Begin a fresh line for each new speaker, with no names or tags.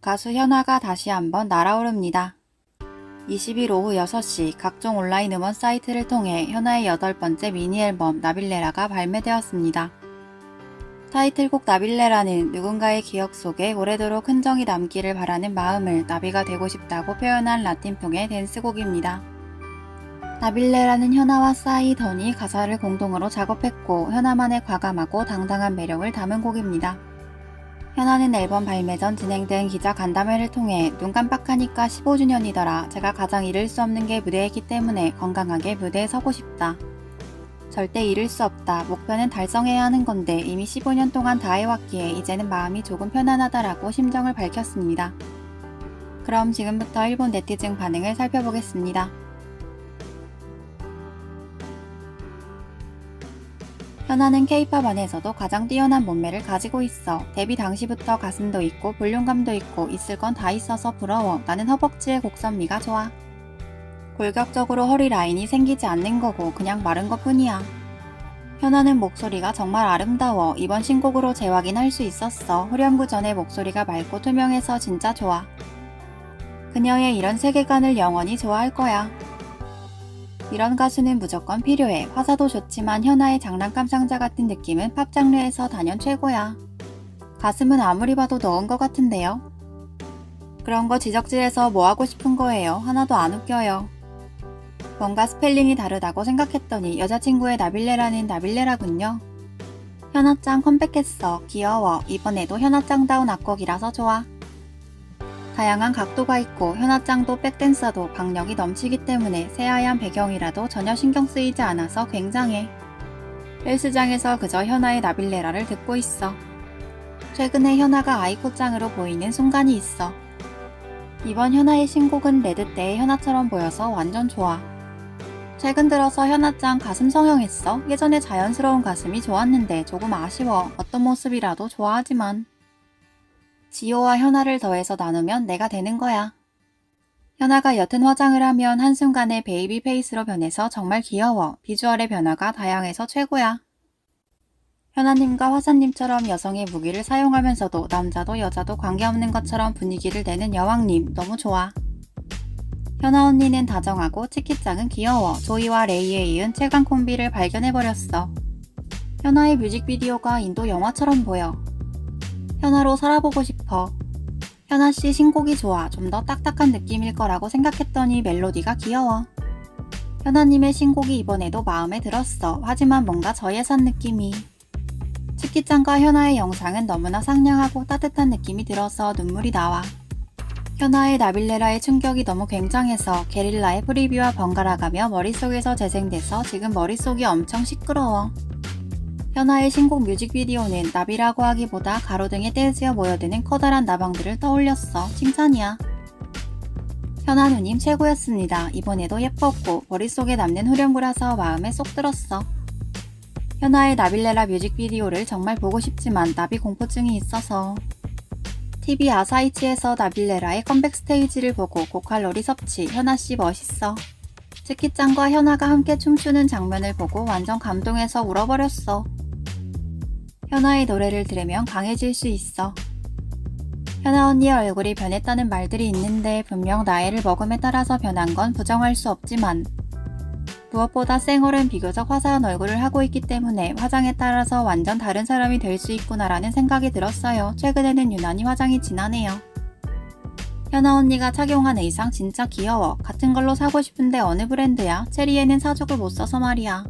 가수 현아가 다시 한번 날아오릅니다. 20일 오후 6시 각종 온라인 음원 사이트를 통해 현아의 여덟 번째 미니 앨범 나빌레라가 발매되었습니다. 타이틀곡 나빌레라는 누군가의 기억 속에 오래도록 흔적이 남기를 바라는 마음을 나비가 되고 싶다고 표현한 라틴풍의 댄스곡입니다. 나빌레라는 현아와 싸이 더니 가사를 공동으로 작업했고 현아만의 과감하고 당당한 매력을 담은 곡입니다. 현아는 앨범 발매 전 진행된 기자 간담회를 통해 눈 깜빡하니까 15주년이더라. 제가 가장 잃을 수 없는 게 무대이기 때문에 건강하게 무대에 서고 싶다. 절대 잃을 수 없다. 목표는 달성해야 하는 건데 이미 15년 동안 다 해왔기에 이제는 마음이 조금 편안하다라고 심정을 밝혔습니다. 그럼 지금부터 일본 네티즌 반응을 살펴보겠습니다. 현아는 케이팝 안에서도 가장 뛰어난 몸매를 가지고 있어. 데뷔 당시부터 가슴도 있고 볼륨감도 있고 있을 건 다 있어서 부러워. 나는 허벅지의 곡선미가 좋아. 골격적으로 허리 라인이 생기지 않는 거고 그냥 마른 것 뿐이야. 현아는 목소리가 정말 아름다워. 이번 신곡으로 재확인할 수 있었어. 후렴구 전에 목소리가 맑고 투명해서 진짜 좋아. 그녀의 이런 세계관을 영원히 좋아할 거야. 이런 가수는 무조건 필요해. 화사도 좋지만 현아의 장난감 상자 같은 느낌은 팝 장르에서 단연 최고야. 가슴은 아무리 봐도 넣은 것 같은데요. 그런 거 지적질해서 뭐 하고 싶은 거예요. 하나도 안 웃겨요. 뭔가 스펠링이 다르다고 생각했더니 여자친구의 나빌레라는 나빌레라군요. 현아짱 컴백했어. 귀여워. 이번에도 현아짱다운 악곡이라서 좋아. 다양한 각도가 있고 현아짱도 백댄서도 박력이 넘치기 때문에 새하얀 배경이라도 전혀 신경 쓰이지 않아서 굉장해. 헬스장에서 그저 현아의 나빌레라를 듣고 있어. 최근에 현아가 아이코짱으로 보이는 순간이 있어. 이번 현아의 신곡은 레드 때의 현아처럼 보여서 완전 좋아. 최근 들어서 현아짱 가슴 성형했어. 예전에 자연스러운 가슴이 좋았는데 조금 아쉬워. 어떤 모습이라도 좋아하지만. 지호와 현아를 더해서 나누면 내가 되는 거야. 현아가 옅은 화장을 하면 한순간에 베이비 페이스로 변해서 정말 귀여워. 비주얼의 변화가 다양해서 최고야. 현아님과 화사님처럼 여성의 무기를 사용하면서도 남자도 여자도 관계없는 것처럼 분위기를 내는 여왕님 너무 좋아. 현아 언니는 다정하고 치키짱은 귀여워. 조이와 레이에 이은 최강 콤비를 발견해버렸어. 현아의 뮤직비디오가 인도 영화처럼 보여. 현아로 살아보고 싶어. 현아 씨 신곡이 좋아. 좀 더 딱딱한 느낌일 거라고 생각했더니 멜로디가 귀여워. 현아님의 신곡이 이번에도 마음에 들었어. 하지만 뭔가 저예산 느낌이. 치키짱과 현아의 영상은 너무나 상냥하고 따뜻한 느낌이 들어서 눈물이 나와. 현아의 나빌레라의 충격이 너무 굉장해서 게릴라의 프리뷰와 번갈아가며 머릿속에서 재생돼서 지금 머릿속이 엄청 시끄러워. 현아의 신곡 뮤직비디오는 나비라고 하기보다 가로등에 떼지어 모여드는 커다란 나방들을 떠올렸어. 칭찬이야. 현아 누님 최고였습니다. 이번에도 예뻤고 머릿속에 남는 후렴구라서 마음에 쏙 들었어. 현아의 나빌레라 뮤직비디오를 정말 보고 싶지만 나비 공포증이 있어서 TV 아사이치에서 나빌레라의 컴백 스테이지를 보고 고칼로리 섭취 현아씨 멋있어. 치키짱과 현아가 함께 춤추는 장면을 보고 완전 감동해서 울어버렸어. 현아의 노래를 들으면 강해질 수 있어. 현아 언니의 얼굴이 변했다는 말들이 있는데 분명 나이를 먹음에 따라서 변한 건 부정할 수 없지만 무엇보다 쌩얼은 비교적 화사한 얼굴을 하고 있기 때문에 화장에 따라서 완전 다른 사람이 될 수 있구나라는 생각이 들었어요. 최근에는 유난히 화장이 진하네요. 현아 언니가 착용한 의상 진짜 귀여워. 같은 걸로 사고 싶은데 어느 브랜드야? 체리에는 사족을 못 써서 말이야.